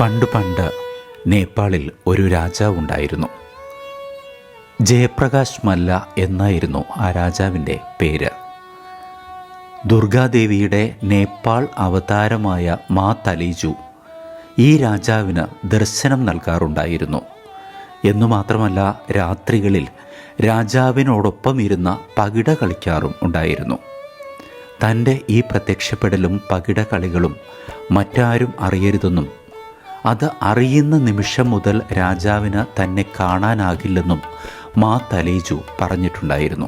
പണ്ട് പണ്ട് നേപ്പാളിൽ ഒരു രാജാവുണ്ടായിരുന്നു ജയപ്രകാശ് മല്ല എന്നായിരുന്നു ആ രാജാവിന്റെ പേര്. ദുർഗാദേവിയുടെ നേപ്പാൾ അവതാരമായ മാ തലീജു ഈ രാജാവിന് ദർശനം നൽകാറുണ്ടായിരുന്നു. എന്നു മാത്രമല്ല രാത്രികളിൽ രാജാവിനോടൊപ്പം ഇരുന്ന പകിട കളിക്കാറും ഉണ്ടായിരുന്നു. തന്റെ ഈ പ്രത്യക്ഷപ്പെടലും പകിട കളികളും മറ്റാരും അറിയരുതെന്നും അത് അറിയുന്ന നിമിഷം മുതൽ രാജാവിന് തന്നെ കാണാനാകില്ലെന്നും മാ തലേജു പറഞ്ഞിട്ടുണ്ടായിരുന്നു.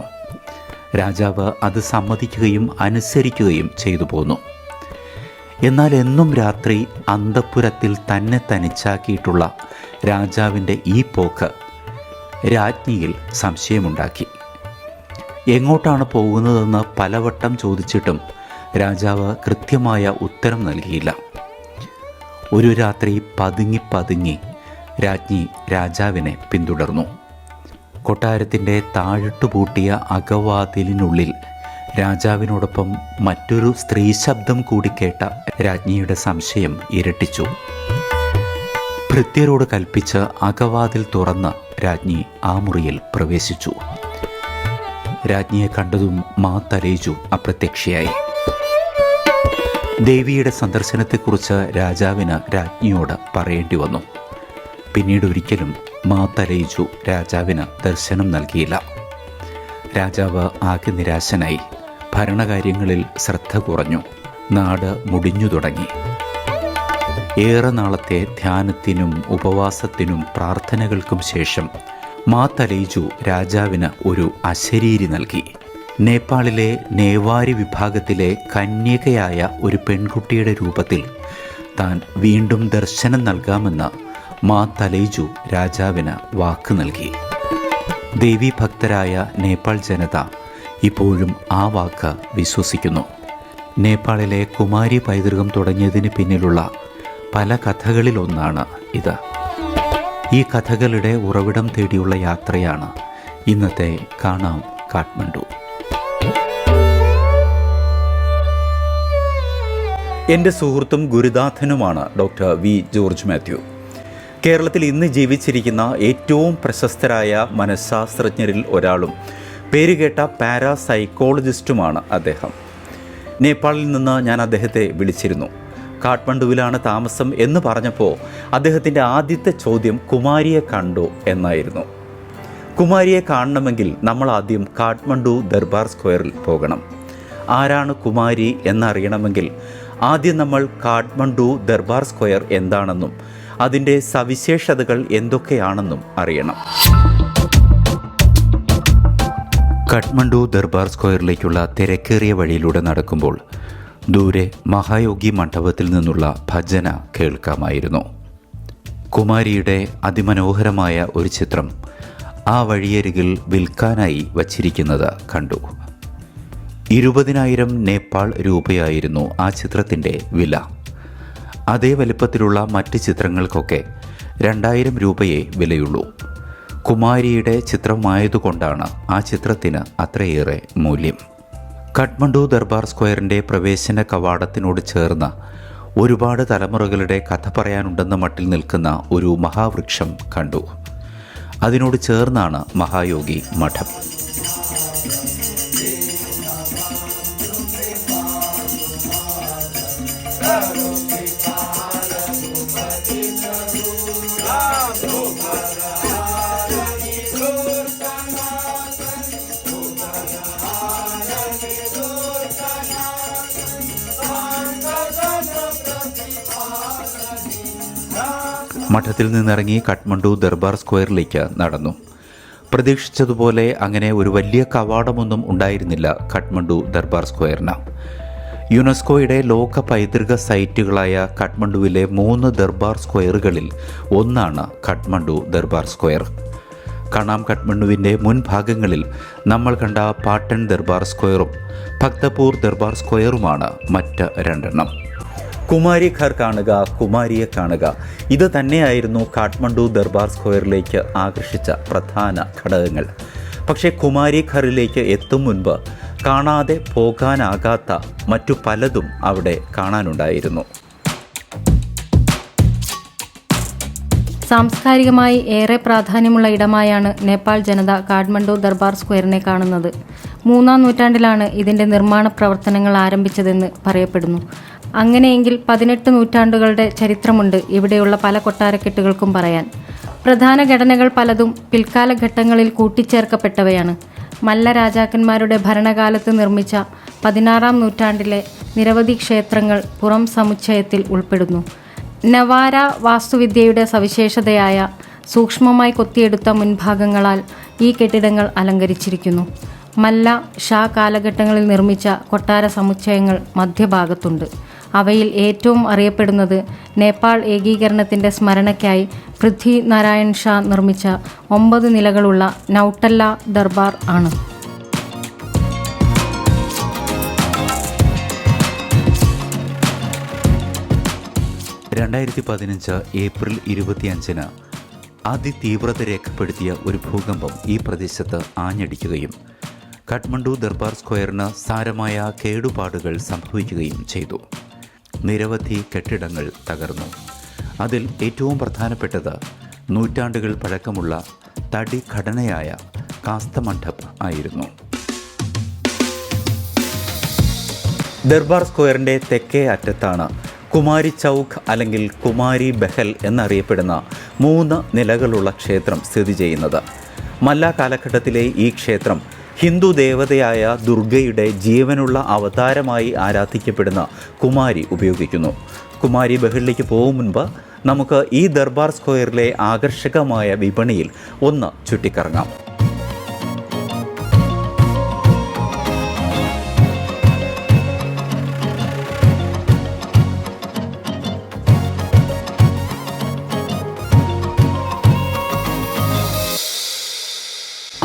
രാജാവ് അത് സമ്മതിക്കുകയും അനുസരിക്കുകയും ചെയ്തു പോന്നു. എന്നാൽ എന്നും രാത്രി അന്തപുരത്തിൽ തന്നെ തനിച്ചാക്കിയിട്ടുള്ള രാജാവിന്റെ ഈ പോക്ക് രാജ്ഞിയിൽ സംശയമുണ്ടാക്കി. എങ്ങോട്ടാണ് പോകുന്നതെന്ന് പലവട്ടം ചോദിച്ചിട്ടും രാജാവ് കൃത്യമായ ഉത്തരം നൽകിയില്ല. ഒരു രാത്രി പതുങ്ങി പതുങ്ങി രാജ്ഞി രാജാവിനെ പിന്തുടർന്നു. കൊട്ടാരത്തിന്റെ താഴിട്ടു പൂട്ടിയ അകവാതിലിനുള്ളിൽ രാജാവിനോടൊപ്പം മറ്റൊരു സ്ത്രീ ശബ്ദം കൂടി കേട്ട രാജ്ഞിയുടെ സംശയം ഇരട്ടിച്ചു. ഭൃത്യരോട് കൽപ്പിച്ച് അകവാതിൽ തുറന്ന് രാജ്ഞി ആ മുറിയിൽ പ്രവേശിച്ചു. രാജ്ഞിയെ കണ്ടതും മാ തലേജു അപ്രത്യക്ഷയായി. ദേവിയുടെ സന്ദർശനത്തെക്കുറിച്ച് രാജാവിന് രാജ്ഞിയോട് പറയേണ്ടി വന്നു. പിന്നീട് ഒരിക്കലും മാത്തലയിച്ചു രാജാവിന് ദർശനം നൽകിയില്ല. രാജാവ് ആകെ നിരാശനായി. ഭരണകാര്യങ്ങളിൽ ശ്രദ്ധ കുറഞ്ഞു. നാട് മുടിഞ്ഞു തുടങ്ങി. ഏറെ നാളത്തെ ധ്യാനത്തിനും ഉപവാസത്തിനും പ്രാർത്ഥനകൾക്കും ശേഷം മാത്തലയിച്ചു രാജാവിന് ഒരു അശരീരി നൽകി. നേപ്പാളിലെ നേവാരി വിഭാഗത്തിലെ കന്യകയായ ഒരു പെൺകുട്ടിയുടെ രൂപത്തിൽ താൻ വീണ്ടും ദർശനം നൽകാമെന്ന് മാ തലേജു രാജാവിന് വാക്ക് നൽകി. ദേവീഭക്തരായ നേപ്പാൾ ജനത ഇപ്പോഴും ആ വാക്ക് വിശ്വസിക്കുന്നു. നേപ്പാളിലെ കുമാരി പൈതൃകം തുടങ്ങിയതിന് പിന്നിലുള്ള പല കഥകളിലൊന്നാണ് ഇത്. ഈ കഥകളുടെ ഉറവിടം തേടിയുള്ള യാത്രയാണ് ഇന്നത്തെ കാണാം കാഠ്മണ്ഡു. എന്റെ സുഹൃത്തും ഗുരുനാഥനുമാണ് ഡോക്ടർ വി ജോർജ് മാത്യു. കേരളത്തിൽ ഇന്ന് ജീവിച്ചിരിക്കുന്ന ഏറ്റവും പ്രശസ്തരായ മനഃശാസ്ത്രജ്ഞരിൽ ഒരാളും പേരുകേട്ട പാരാസൈക്കോളജിസ്റ്റുമാണ് അദ്ദേഹം. നേപ്പാളിൽ നിന്ന് ഞാൻ അദ്ദേഹത്തെ വിളിച്ചിരുന്നു. കാഠ്മണ്ഡുവിലാണ് താമസം എന്ന് പറഞ്ഞപ്പോൾ അദ്ദേഹത്തിന്റെ ആദ്യത്തെ ചോദ്യം കുമാരിയെ കണ്ടു എന്നായിരുന്നു. കുമാരിയെ കാണണമെങ്കിൽ നമ്മൾ ആദ്യം കാഠ്മണ്ഡു ദർബാർ സ്ക്വയറിൽ പോകണം. ആരാണ് കുമാരി എന്നറിയണമെങ്കിൽ ആദ്യം നമ്മൾ കാഠ്മണ്ഡു ദർബാർ സ്ക്വയർ എന്താണെന്നും അതിന്റെ സവിശേഷതകൾ എന്തൊക്കെയാണെന്നും അറിയണം. കാഠ്മണ്ഡു ദർബാർ സ്ക്വയറിലേക്കുള്ള തിരക്കേറിയ വഴിയിലൂടെ നടക്കുമ്പോൾ ദൂരെ മഹായോഗി മണ്ഡപത്തിൽ നിന്നുള്ള ഭജന കേൾക്കാമായിരുന്നു. കുമാരിയുടെ അതിമനോഹരമായ ഒരു ചിത്രം ആ വഴിയരികിൽ വിൽക്കാനായി വച്ചിരിക്കുന്നത് കണ്ടു. ഇരുപതിനായിരം നേപ്പാൾ രൂപയായിരുന്നു ആ ചിത്രത്തിന്റെ വില. അതേ വലിപ്പത്തിലുള്ള മറ്റ് ചിത്രങ്ങൾക്കൊക്കെ രണ്ടായിരം രൂപയേ വിലയുള്ളൂ. കുമാരിയുടെ ചിത്രമായതുകൊണ്ടാണ് ആ ചിത്രത്തിന് അത്രയേറെ മൂല്യം. കഠ്മണ്ഡു ദർബാർ സ്ക്വയറിന്റെ പ്രവേശന കവാടത്തിനോട് ചേർന്ന ഒരുപാട് തലമുറകളുടെ കഥ പറയാനുണ്ടെന്ന മട്ടിൽ നിൽക്കുന്ന ഒരു മഹാവൃക്ഷം കണ്ടു. അതിനോട് ചേർന്നാണ് മഹായോഗി മഠം. മഠത്തിൽ നിന്നിറങ്ങി കഠ്മണ്ഡു ദർബാർ സ്ക്വയറിലേക്ക് നടന്നു. പ്രതീക്ഷിച്ചതുപോലെ അങ്ങനെ ഒരു വലിയ കവാടമൊന്നും ഉണ്ടായിരുന്നില്ല കഠ്മണ്ഡു ദർബാർ സ്ക്വയറിന്. യുനെസ്കോയുടെ ലോക പൈതൃക സൈറ്റുകളായ കഠ്മണ്ഡുവിലെ മൂന്ന് ദർബാർ സ്ക്വയറുകളിൽ ഒന്നാണ് കഠ്മണ്ഡു ദർബാർ സ്ക്വയർ. കണാം കഠ്മണ്ഡുവിന്റെ മുൻഭാഗങ്ങളിൽ നമ്മൾ കണ്ട പാട്ടൺ ദർബാർ സ്ക്വയറും ഭക്തപൂർ ദർബാർ സ്ക്വയറുമാണ് മറ്റ് രണ്ടെണ്ണം. കുമാരി ഘർ കാണുക കുമാരിയെ കാണുക. ഇത് തന്നെയായിരുന്നു കാഠ്മണ്ഡു ദർബാർ സ്ക്വയറിലേക്ക് ആകർഷിച്ച പ്രധാന ഘടകങ്ങൾ. പക്ഷേ കുമാരിഖറിലേക്ക് എത്തും മുൻപ് കാണാതെ പോകാനാകാത്ത മറ്റു പലതും അവിടെ കാണാനുണ്ടായിരുന്നു. സാംസ്കാരികമായി ഏറെ പ്രാധാന്യമുള്ള ഇടമായാണ് നേപ്പാൾ ജനത കാഠ്മണ്ഡു ദർബാർ സ്ക്വയറിനെ കാണുന്നത്. മൂന്നാം നൂറ്റാണ്ടിലാണ് ഇതിന്റെ നിർമ്മാണ പ്രവർത്തനങ്ങൾ ആരംഭിച്ചതെന്ന് പറയപ്പെടുന്നു. അങ്ങനെയെങ്കിൽ പതിനെട്ട് നൂറ്റാണ്ടുകളുടെ ചരിത്രമുണ്ട് ഇവിടെയുള്ള പല കൊട്ടാരക്കെട്ടുകൾക്കും പറയാൻ. പ്രധാന ഘടനകൾ പലതും പിൽക്കാല ഘട്ടങ്ങളിൽ കൂട്ടിച്ചേർക്കപ്പെട്ടവയാണ്. മല്ല രാജാക്കന്മാരുടെ ഭരണകാലത്ത് നിർമ്മിച്ച പതിനാറാം നൂറ്റാണ്ടിലെ നിരവധി ക്ഷേത്രങ്ങൾ പുറം സമുച്ചയത്തിൽ ഉൾപ്പെടുന്നു. നവാര വാസ്തുവിദ്യയുടെ സവിശേഷതയായ സൂക്ഷ്മമായി കൊത്തിയെടുത്ത മുൻഭാഗങ്ങളാൽ ഈ കെട്ടിടങ്ങൾ അലങ്കരിച്ചിരിക്കുന്നു. മല്ല ഷാ കാലഘട്ടങ്ങളിൽ നിർമ്മിച്ച കൊട്ടാര സമുച്ചയങ്ങൾ മധ്യഭാഗത്തുണ്ട്. അവയിൽ ഏറ്റവും അറിയപ്പെടുന്നത് നേപ്പാൾ ഏകീകരണത്തിന്റെ സ്മരണയ്ക്കായി പൃഥ്വി നാരായൺ ഷാ നിർമ്മിച്ച ഒമ്പത് നിലകളുള്ള നൗട്ടല്ല ദർബാർ ആണ്. രണ്ടായിരത്തി പതിനഞ്ച് ഏപ്രിൽ ഇരുപത്തിയഞ്ചിന് അതിതീവ്രത രേഖപ്പെടുത്തിയ ഒരു ഭൂകമ്പം ഈ പ്രദേശത്ത് ആഞ്ഞടിക്കുകയും കാഠ്മണ്ഡു ദർബാർ സ്ക്വയറിന് സാരമായ കേടുപാടുകൾ സംഭവിക്കുകയും ചെയ്തു. നിരവധി കെട്ടിടങ്ങൾ തകർന്നു. അതിൽ ഏറ്റവും പ്രധാനപ്പെട്ടത് നൂറ്റാണ്ടുകൾ പഴക്കമുള്ള തടി ഘടനയായ കാസ്തമണ്ഡപ് ആയിരുന്നു. ദർബാർ സ്ക്വയറിന്റെ തെക്കേ അറ്റത്താണ് കുമാരി ചൗക്ക് അല്ലെങ്കിൽ കുമാരി ബെഹൽ എന്നറിയപ്പെടുന്ന മൂന്ന് നിലകളുള്ള ക്ഷേത്രം സ്ഥിതി ചെയ്യുന്നത്. മല്ല കാലഘട്ടത്തിലെ ഈ ക്ഷേത്രം ഹിന്ദു ദേവതയായ ദുർഗയുടെ ജീവനുള്ള അവതാരമായി ആരാധിക്കപ്പെടുന്ന കുമാരി ഉപയോഗിക്കുന്നു. കുമാരി ബഹളിലേക്ക് പോകും മുൻപ് നമുക്ക് ഈ ദർബാർ സ്ക്വയറിലെ ആകർഷകമായ വിപണിയിൽ ഒന്ന് ചുറ്റിക്കറങ്ങാം.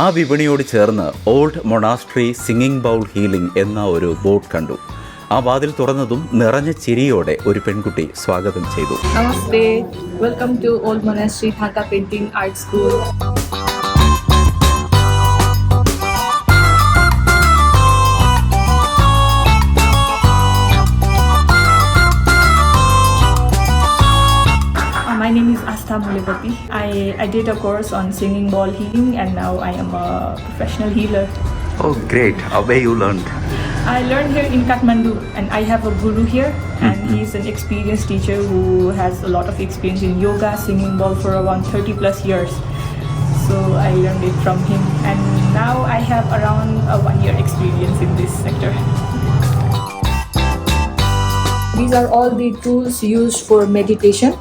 ആ വിപണിയോട് ചേർന്ന് old monastery singing bowl healing എന്ന ഒരു ബോർഡ് കണ്ടു. ആ വാതിൽ തുറന്നതും നിറഞ്ഞ ചിരിയോടെ ഒരു പെൺകുട്ടി സ്വാഗതം ചെയ്തു. നമസ്തേ. Welcome to old monastery ഹാക്ക painting art School. Liberty. I, I did a course on singing ball healing and now I am a professional healer. Oh, great. Where you learned? I learned here in Kathmandu, and I have a guru here, and mm-hmm. he's an experienced teacher who has a lot of experience in yoga, singing bowl for around 30 plus years. So I learned it from him, and now I have around a one year experience in this sector. These are all the tools used for meditation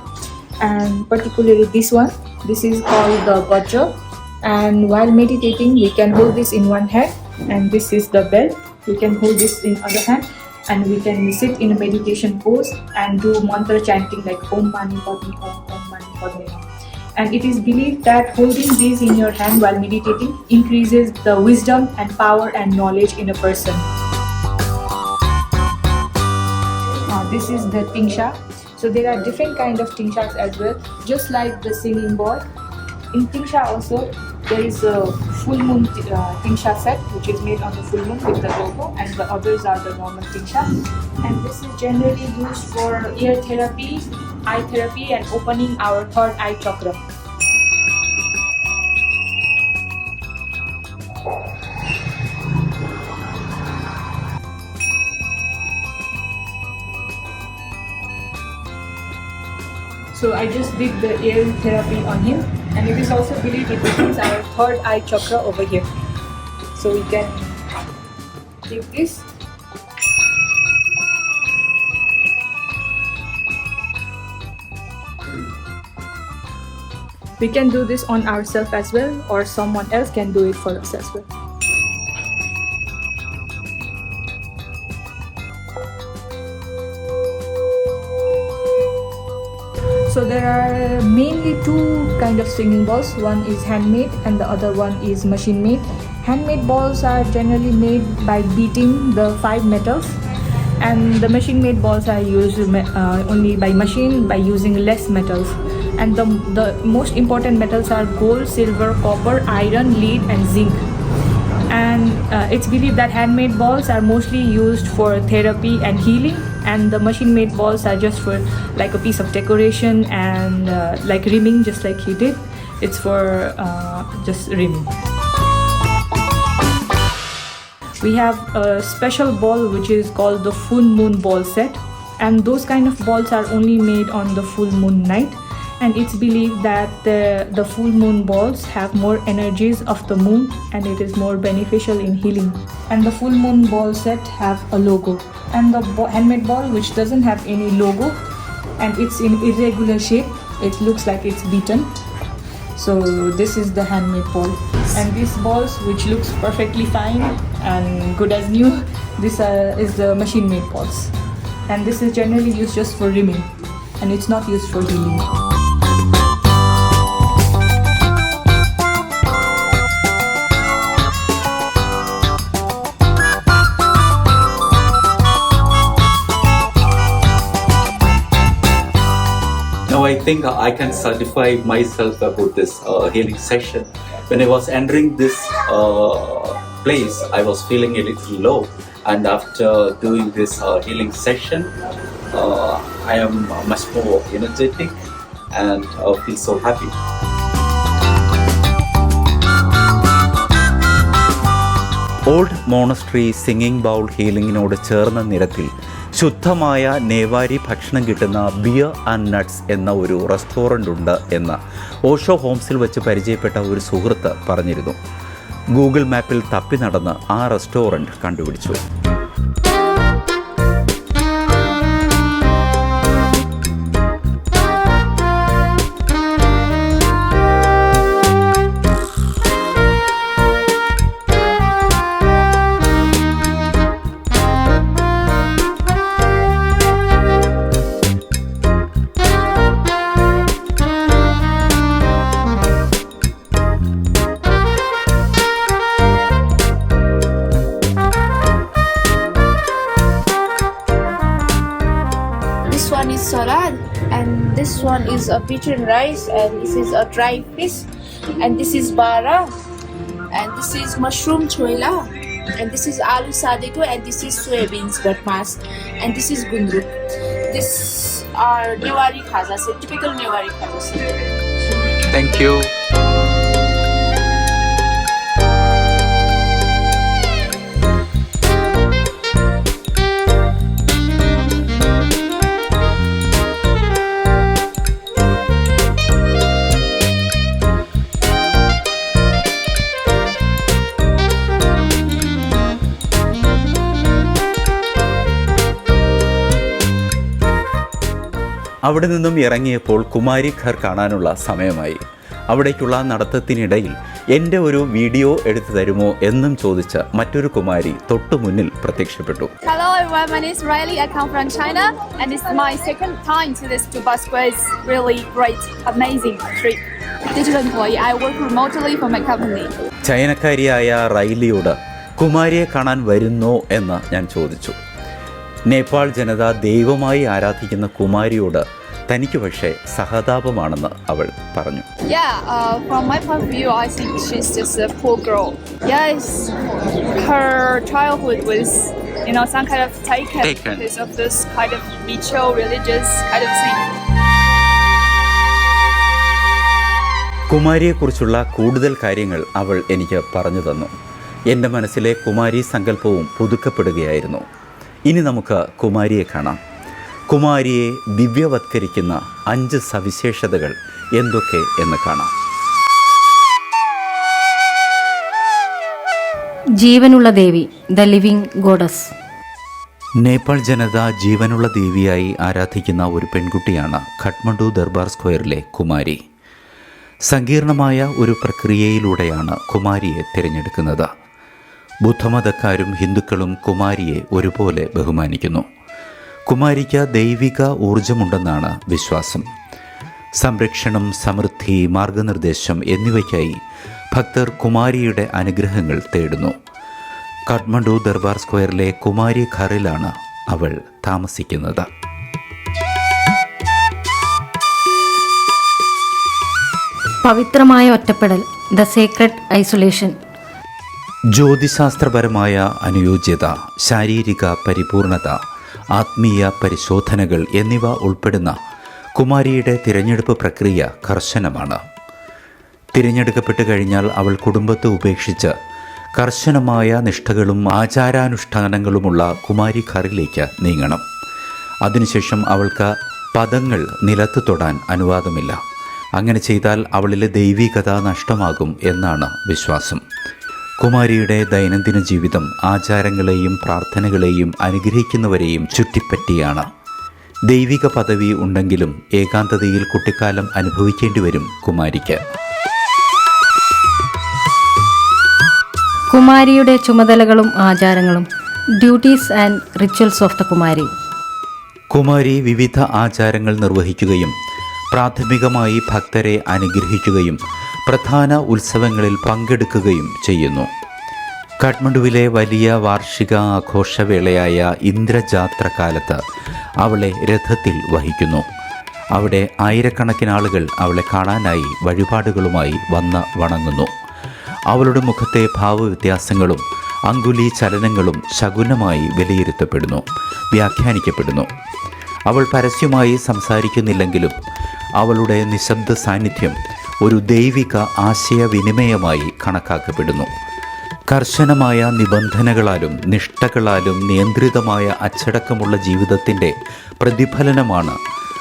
and particularly this one. This is called the Vajra and while meditating we can hold this in one hand and this is the bell. We can hold this in other hand and we can sit in a meditation pose and do mantra chanting like Om Mani Padme Om Om Mani Padme Hum. And it is believed that holding these in your hand while meditating increases the wisdom and power and knowledge in a person. Uh, this is the tingsha. So there are different kind of tingshas as well, just like the singing ball. In tingsha also there is a full moon uh, tingsha set which is made on the full moon with the logo, and the others are the normal tingsha. And this is generally used for ear therapy, eye therapy, and opening our third eye chakra. So I just did the air therapy on him, and it is also believed it opens our third eye chakra over here. So we can take this. We can do this on ourselves as well, or someone else can do it for us as well. So there are mainly two kind of singing balls. One is handmade and the other one is machine made. Handmade balls are generally made by beating the five metals and the machine made balls are used uh, only by machine by using less metals. And the, the most important metals are gold, silver, copper, iron, lead and zinc and uh, it's believed that handmade balls are mostly used for therapy and healing and the machine made balls are just for like a piece of decoration and uh, like rimming just like he did. It's for uh, just rimming. We have a special ball which is called the full moon ball set. And those kind of balls are only made on the full moon night and it's believed that the, the full moon balls have more energies of the moon and it is more beneficial in healing. And the full moon ball set have a logo. And the handmade ball which doesn't have any logo and it's in irregular shape it looks like it's beaten. So this is the handmade ball. And these balls which looks perfectly fine and good as new this uh, is the machine made balls. And this is generally used just for rimming and it's not used for healing think I can certify myself about this uh, healing session. When I was entering this uh, place, I was feeling a little low, and after doing this uh, healing session, uh, I am much more energetic and uh, feel so happy. Old monastery singing bowl ഹീലിംഗിനോട് ചേർന്ന നിരത്തിൽ ശുദ്ധമായ നേവാരി ഭക്ഷണം കിട്ടുന്ന beer and nuts എന്ന ഒരു restaurant ഉണ്ട് എന്ന് ഓഷോ ഹോംസിൽ വെച്ച് പരിചയപ്പെട്ട ഒരു സുഹൃത്ത് പറഞ്ഞിരുന്നു. ഗൂഗിൾ മാപ്പിൽ തപ്പി നടന്ന് ആ റെസ്റ്റോറന്റ് കണ്ടുപിടിച്ചു. bitter rice and this is a dry fish and this is bara and this is mushroom chola and this is aloo sadeko and this is soybeans butmas and this is gundruk. This are newari khazas, typical newari khaza. Thank you. അവിടെ നിന്നും ഇറങ്ങിയപ്പോൾ കുമാരി ഘർ കാണാനുള്ള സമയമായി അവിടേക്കുള്ള നടത്തത്തിനിടയിൽ എന്റെ ഒരു video എടുത്തു തരുമോ എന്നും ചോദിച്ച മറ്റൊരു കുമാരി തൊട്ടു മുന്നിൽ പ്രത്യക്ഷപ്പെട്ടു everyone, my name is Riley. I come from China and is my second time to this Dubai Square. It's really great, amazing trip. Digital employee, I work remotely for my company. ചൈനക്കാരിയായ റൈലിയോട് കുമാരിയെ കാണാൻ വരുന്നോ എന്ന് ഞാൻ ചോദിച്ചു നേപ്പാൾ ജനത ദൈവമായി ആരാധിക്കുന്ന കുമാരിയോട് തനിക്ക് പക്ഷേ സഹതാപമാണെന്ന് അവൾ പറഞ്ഞു uh, you know, some kind of taken, Taken. because of this kind of ritual, religious kind of thing. കുമാരിയെക്കുറിച്ചുള്ള കൂടുതൽ കാര്യങ്ങൾ അവൾ എനിക്ക് പറഞ്ഞു തന്നു എന്റെ മനസ്സിലെ കുമാരി സങ്കല്പവും പുതുക്കപ്പെടുകയായിരുന്നു ഇനി നമുക്ക് കുമാരിയെ കാണാം. കുമാരിയെ ദിവ്യവത്കരിക്കുന്ന അഞ്ച് സവിശേഷതകൾ എന്തൊക്കെ എന്ന് കാണാം. ജീവനുള്ള ദേവി ദ ലിവിംഗ് ഗോഡസ്. നേപ്പാൾ ജനത ജീവനുള്ള ദേവിയായി ആരാധിക്കുന്ന ഒരു പെൺകുട്ടിയാണ് ഖട്മണ്ഡു ദർബാർ സ്ക്വയറിലെ കുമാരി. സങ്കീർണമായ ഒരു പ്രക്രിയയിലൂടെയാണ് കുമാരിയെ തിരഞ്ഞെടുക്കുന്നത്. ബുദ്ധമതക്കാരും ഹിന്ദുക്കളും കുമാരിയെ ഒരുപോലെ ബഹുമാനിക്കുന്നു. കുമാരിക്ക് ദൈവിക ഊർജമുണ്ടെന്നാണ് വിശ്വാസം. സംരക്ഷണം സമൃദ്ധി മാർഗനിർദ്ദേശം എന്നിവയ്ക്കായി ഭക്തർ കുമാരിയുടെ അനുഗ്രഹങ്ങൾ തേടുന്നു. കാഠ്മണ്ഡു ദർബാർ സ്ക്വയറിലെ കുമാരി ഘറിലാണ് അവൾ താമസിക്കുന്നത്. പവിത്രമായ ഒറ്റപ്പെടൽ ദ സീക്രട്ട് ഐസൊലേഷൻ. ജ്യോതിശാസ്ത്രപരമായ അനുയോജ്യത ശാരീരിക പരിപൂർണത ആത്മീയ പരിശോധനകൾ എന്നിവ ഉൾപ്പെടുന്ന കുമാരിയുടെ തിരഞ്ഞെടുപ്പ് പ്രക്രിയ കർശനമാണ്. തിരഞ്ഞെടുക്കപ്പെട്ട് കഴിഞ്ഞാൽ അവൾ കുടുംബത്തെ ഉപേക്ഷിച്ച് കർശനമായ നിഷ്ഠകളും ആചാരാനുഷ്ഠാനങ്ങളുമുള്ള കുമാരി ഖറിലേക്ക് നീങ്ങണം. അതിനുശേഷം അവൾക്ക് പദങ്ങൾ നിലത്ത് തൊടാൻ അനുവാദമില്ല. അങ്ങനെ ചെയ്താൽ അവളിലെ ദൈവികത നഷ്ടമാകും എന്നാണ് വിശ്വാസം. കുമാരിയുടെ ദൈനംദിന ജീവിതം ആചാരങ്ങളെയും പ്രാർത്ഥനകളെയും അനുഗ്രഹിക്കുന്നവരെയും ചുറ്റിപ്പറ്റിയാണ്. ദൈവിക പദവി ഉണ്ടെങ്കിലും ഏകാന്തതയിൽ കുട്ടിക്കാലം അനുഭവിക്കേണ്ടി വരും കുമാരിക്ക്. കുമാരിയുടെ ചുമതലകളും ആചാരങ്ങളും duties and rituals of the Kumari. Kumari വിവിധ ആചാരങ്ങൾ നിർവഹിക്കുകയും പ്രാഥമികമായി ഭക്തരെ അനുഗ്രഹിക്കുകയും പ്രധാന ഉത്സവങ്ങളിൽ പങ്കെടുക്കുകയും ചെയ്യുന്നു. കാഠ്മണ്ഡുവിലെ വലിയ വാർഷിക ആഘോഷവേളയായ ഇന്ദ്രജാത്ര കാലത്ത് അവളെ രഥത്തിൽ വഹിക്കുന്നു. അവിടെ ആയിരക്കണക്കിന് ആളുകൾ അവളെ കാണാനായി വഴിപാടുകളുമായി വന്ന് വണങ്ങുന്നു. അവളുടെ മുഖത്തെ ഭാവവ്യത്യാസങ്ങളും അങ്കുലി ചലനങ്ങളും ശകുനമായി വിലയിരുത്തപ്പെടുന്നു വ്യാഖ്യാനിക്കപ്പെടുന്നു. അവൾ പരസ്യമായി സംസാരിക്കുന്നില്ലെങ്കിലും അവളുടെ നിശബ്ദ സാന്നിധ്യം ഒരു ദൈവിക ആശയവിനിമയമായി കണക്കാക്കപ്പെടുന്നു. കർശനമായ നിബന്ധനകളാലും നിഷ്ഠകളാലും നിയന്ത്രിതമായ അച്ചടക്കമുള്ള ജീവിതത്തിന്റെ പ്രതിഫലനമാണ്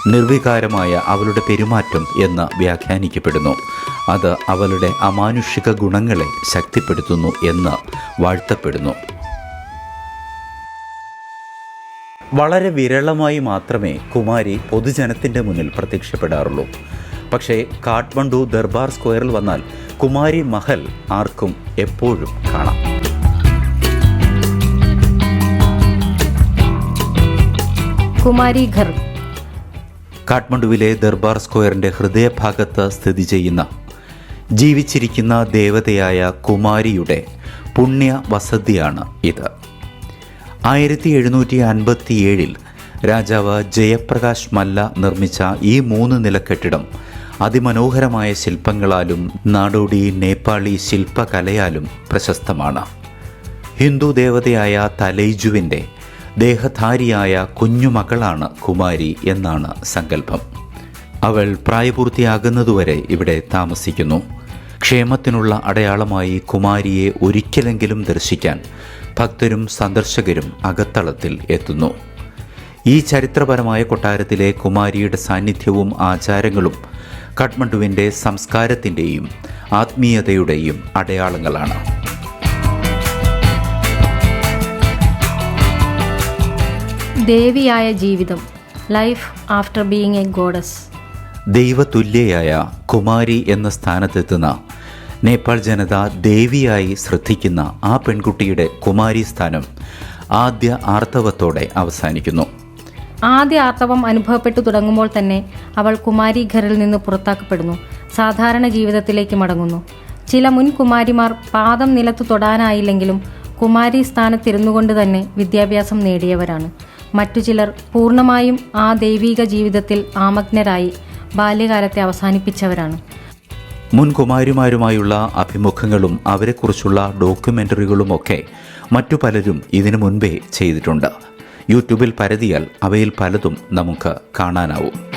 നിർവികാരമായ അവളുടെ പെരുമാറ്റം എന്ന് വ്യാഖ്യാനിക്കപ്പെടുന്നു. അത് അവളുടെ അമാനുഷിക ഗുണങ്ങളെ ശക്തിപ്പെടുത്തുന്നു എന്ന് വാഴ്ത്തപ്പെടുന്നു. വളരെ വിരളമായി മാത്രമേ കുമാരി പൊതുജനത്തിന്റെ മുന്നിൽ പ്രത്യക്ഷപ്പെടാറുള്ളൂ. പക്ഷേ കാഠ്മണ്ഡു ദർബാർ സ്ക്വയറിൽ വന്നാൽ കുമാരി മഹൽ ആർക്കും എപ്പോഴും കാണാം. കുമാരി ഘർ. കാഠ്മണ്ഡുവിലെ ദർബാർ സ്ക്വയറിന്റെ ഹൃദയഭാഗത്ത് സ്ഥിതി ചെയ്യുന്ന ജീവിച്ചിരിക്കുന്ന ദേവതയായ കുമാരിയുടെ പുണ്യ വസതിയാണ് ഇത്. ആയിരത്തി എഴുന്നൂറ്റി അൻപത്തിയേഴിൽ രാജാവ് ജയപ്രകാശ് മല്ല നിർമ്മിച്ച ഈ മൂന്ന് നില കെട്ടിടം അതിമനോഹരമായ ശില്പങ്ങളാലും നാടോടി നേപ്പാളി ശില്പകലയാലും പ്രശസ്തമാണ്. ഹിന്ദു ദേവതയായ തലൈജുവിന്റെ ദേഹധാരിയായ കുഞ്ഞുമകളാണ് കുമാരി എന്നാണ് സങ്കല്പം. അവൾ പ്രായപൂർത്തിയാകുന്നതുവരെ ഇവിടെ താമസിക്കുന്നു. ക്ഷേമത്തിനുള്ള അടയാളമായി കുമാരിയെ ഒരിക്കലെങ്കിലും ദർശിക്കാൻ ഭക്തരും സന്ദർശകരും അകത്തളത്തിൽ എത്തുന്നു. ഈ ചരിത്രപരമായ കൊട്ടാരത്തിലെ കുമാരിയുടെ സാന്നിധ്യവും ആചാരങ്ങളും കാഠ്മണ്ഡുവിന്റെ സംസ്കാരത്തിന്റെയും ആത്മീയതയുടെയും അടയാളങ്ങളാണ്. ദേവിയായ ജീവിതം life after being a goddess ദൈവതുല്യയായ Kumari എന്ന സ്ഥാനത്തെത്തുന്ന നേപ്പാൾ ജനത ദേവിയായി ശ്രദ്ധിക്കുന്ന ആ പെൺകുട്ടിയുടെ കുമാരി സ്ഥാനം ആദ്യ ആർത്തവത്തോടെ അവസാനിക്കുന്നു. ആദ്യ ആർത്തവം അനുഭവപ്പെട്ടു തുടങ്ങുമ്പോൾ തന്നെ അവൾ കുമാരി ഘറിൽ നിന്ന് പുറത്താക്കപ്പെടുന്നു. സാധാരണ ജീവിതത്തിലേക്ക് മടങ്ങുന്നു. ചില മുൻ കുമാരിമാർ പാദം നിലത്തു തൊടാനായില്ലെങ്കിലും കുമാരി സ്ഥാനത്തിരുന്നുകൊണ്ട് തന്നെ വിദ്യാഭ്യാസം നേടിയവരാണ്. മറ്റു ചിലർ പൂർണമായും ആ ദൈവിക ജീവിതത്തിൽ ആമഗ്നരായി ബാല്യകാലത്തെ അവസാനിപ്പിച്ചവരാണ്. മുൻ കുമാരിമാരുമായുള്ള അഭിമുഖങ്ങളും അവരെക്കുറിച്ചുള്ള ഡോക്യുമെന്ററികളുമൊക്കെ മറ്റു പലരും ഇതിനു മുൻപേ ചെയ്തിട്ടുണ്ട്. യൂട്യൂബിൽ പരതിയാൽ അവയിൽ പലതും നമുക്ക് കാണാനാവും.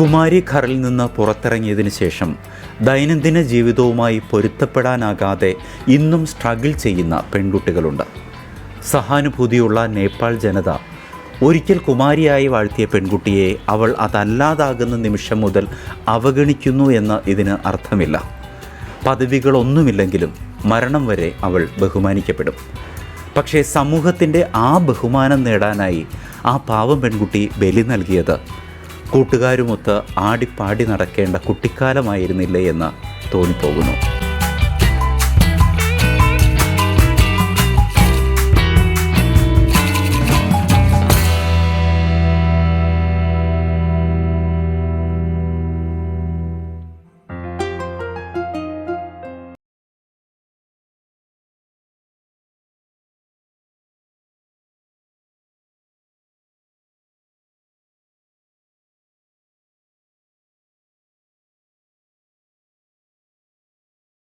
കുമാരി ഖറിൽ നിന്ന് പുറത്തിറങ്ങിയതിന് ശേഷം ദൈനംദിന ജീവിതവുമായി പൊരുത്തപ്പെടാനാകാതെ ഇന്നും സ്ട്രഗിൾ ചെയ്യുന്ന പെൺകുട്ടികളുണ്ട്. സഹാനുഭൂതിയുള്ള നേപ്പാൾ ജനത ഒരിക്കൽ കുമാരിയായി വാഴ്ത്തിയ പെൺകുട്ടിയെ അവൾ അതല്ലാതാകുന്ന നിമിഷം മുതൽ അവഗണിക്കുന്നു എന്ന് ഇതിന് അർത്ഥമില്ല. പദവികളൊന്നുമില്ലെങ്കിലും മരണം വരെ അവൾ ബഹുമാനിക്കപ്പെടും. പക്ഷേ സമൂഹത്തിന്റെ ആ ബഹുമാനം നേടാനായി ആ പാവം പെൺകുട്ടി ബലി നൽകിയത് കൂട്ടുകാരുമൊത്ത് ആടിപ്പാടി നടക്കേണ്ട കുട്ടിക്കാലമായിരുന്നില്ലേ എന്ന് തോന്നിപ്പോകുന്നു.